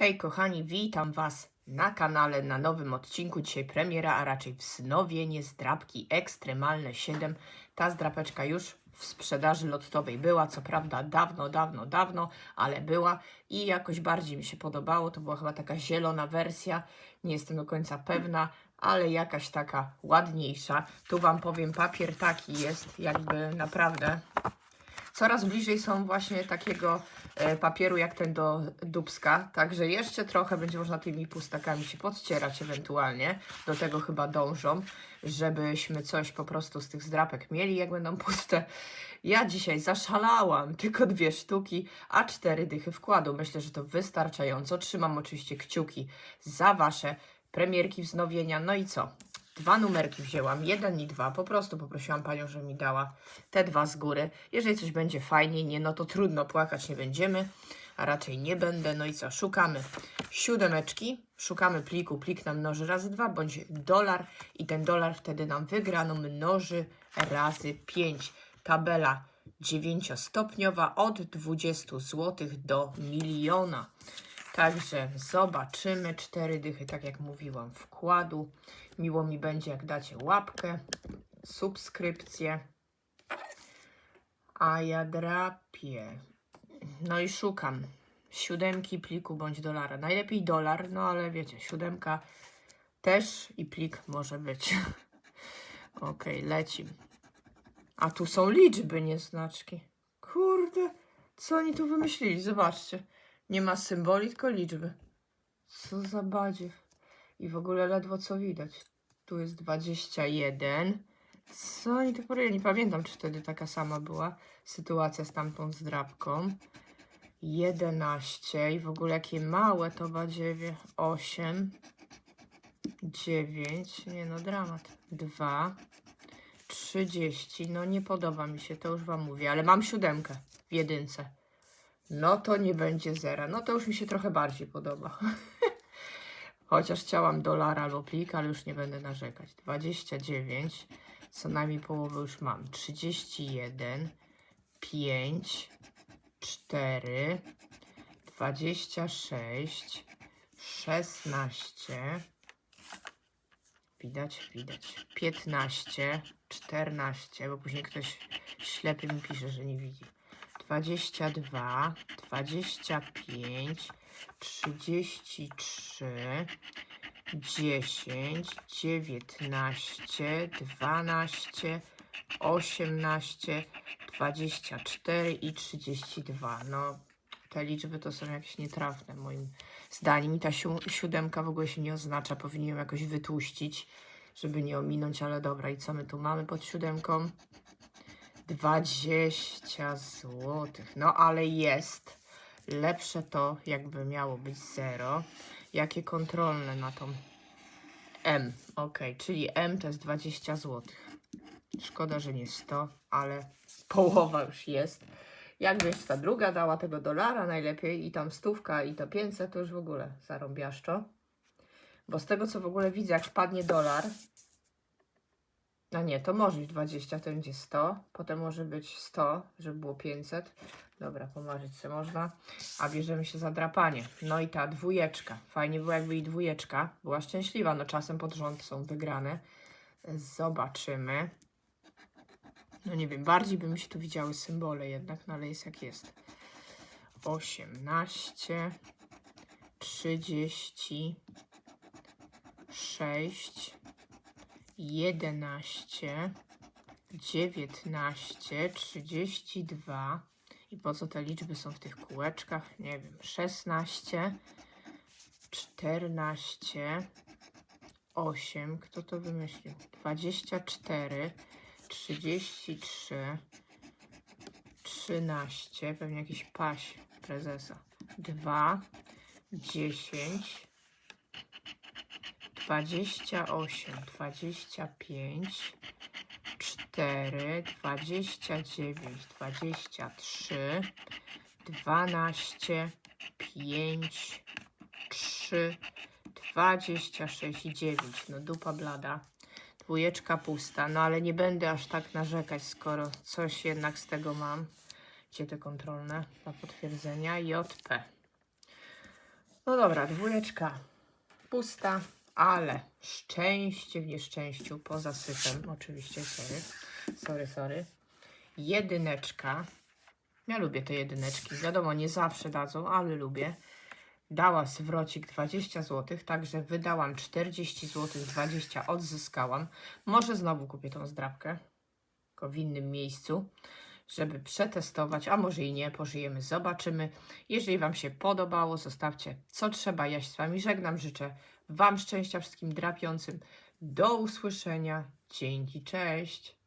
Hej kochani, witam Was na kanale, na nowym odcinku. Dzisiaj premiera, a raczej wznowienie zdrapki Ekstremalne 7. Ta zdrapeczka już w sprzedaży lottowej była, co prawda dawno, dawno, dawno, ale była i jakoś bardziej mi się podobało. To była chyba taka zielona wersja, nie jestem do końca pewna, ale jakaś taka ładniejsza. Tu Wam powiem, papier taki jest, jakby naprawdę coraz bliżej są właśnie takiego e, papieru jak ten do Dubska, także jeszcze trochę będzie można tymi pustakami się podcierać ewentualnie. Do tego chyba dążą, żebyśmy coś po prostu z tych zdrapek mieli, jak będą puste. Ja dzisiaj zaszalałam, tylko dwie sztuki, a cztery dychy wkładu. Myślę, że to wystarczająco. Trzymam oczywiście kciuki za Wasze premierki wznowienia. No i co? Dwa numerki wzięłam, jeden i dwa. Po prostu poprosiłam panią, że mi dała te dwa z góry. Jeżeli coś będzie fajnie, nie, no to trudno, płakać nie będziemy, a raczej nie będę. No i co, szukamy siódemeczki, szukamy pliku, plik nam mnoży razy dwa, bądź dolar i ten dolar wtedy nam wygrano mnoży razy pięć. Tabela dziewięciostopniowa od 20 zł do miliona. Także zobaczymy. Cztery dychy, tak jak mówiłam, wkładu. Miło mi będzie, jak dacie łapkę, subskrypcję. A ja drapię. No i szukam siódemki, pliku bądź dolara. Najlepiej dolar, no ale wiecie, siódemka też i plik może być. ok, lecim. A tu są liczby, nie znaczki. Kurde, co oni tu wymyślili? Zobaczcie. Nie ma symboli, tylko liczby. Co za badziew. I w ogóle ledwo co widać. Tu jest 21. Co oni tu porali? Nie pamiętam, czy wtedy taka sama była sytuacja z tamtą zdrabką. 11 i w ogóle jakie małe to badziewie. 8, 9, nie no dramat. 2, 30, no nie podoba mi się, to już wam mówię, ale mam siódemkę w jedynce. No to nie będzie zera. No to już mi się trochę bardziej podoba. Chociaż chciałam dolara albo plik, ale już nie będę narzekać. 29, co najmniej połowę już mam. 31, 5, 4, 26, 16, widać, widać, 15, 14, bo później ktoś ślepy mi pisze, że nie widzi. 22, 25, 33, 10, 19, 12, 18, 24 i 32. No, te liczby to są jakieś nietrafne moim zdaniem. I ta siu- siódemka w ogóle się nie oznacza. Powinienem jakoś wytłuścić, żeby nie ominąć, ale dobra. I co my tu mamy pod siódemką? 20 zł. No ale jest. Lepsze to, jakby miało być 0. Jakie kontrolne na tą M. Ok, czyli M to jest 20 zł. Szkoda, że nie 100, ale połowa już jest. Jakbyś ta druga dała tego dolara najlepiej i tam stówka i to 500, to już w ogóle zarąbiaszczo. Bo z tego, co w ogóle widzę, jak wpadnie dolar, a nie, to może być 20, to będzie 100. Potem może być 100, żeby było 500. Dobra, pomarzyć sobie można. A bierzemy się za drapanie. No i ta dwójeczka. Fajnie było, jakby i dwójeczka była szczęśliwa. No czasem pod rząd są wygrane. Zobaczymy. No nie wiem, bardziej by mi się tu widziały symbole jednak, no ale jest jak jest. 18, 36, 11, 19, 32 i po co te liczby są w tych kółeczkach? Nie wiem, 16, 14, 8, kto to wymyślił? 24, 33, 13, pewnie jakiś paś prezesa. 2, 10, 28, 25, 4, 29, 23, 12, 5, 3, 26 i 9. No dupa blada. Dwójeczka pusta, no ale nie będę aż tak narzekać, skoro coś jednak z tego mam. Gdzie te kontrolne dla potwierdzenia? JP. No dobra, dwójeczka pusta, ale szczęście w nieszczęściu, poza syfem, oczywiście, sorry, sorry, sorry. Jedyneczka, ja lubię te jedyneczki, wiadomo, nie zawsze dadzą, ale lubię. Dała zwrocik 20 zł, także wydałam 40 zł, 20 odzyskałam. Może znowu kupię tą zdrabkę, tylko w innym miejscu, żeby przetestować, a może i nie, pożyjemy, zobaczymy. Jeżeli Wam się podobało, zostawcie co trzeba. Ja się z Wami żegnam, życzę Wam szczęścia wszystkim drapiącym. Do usłyszenia. Dzięki, cześć.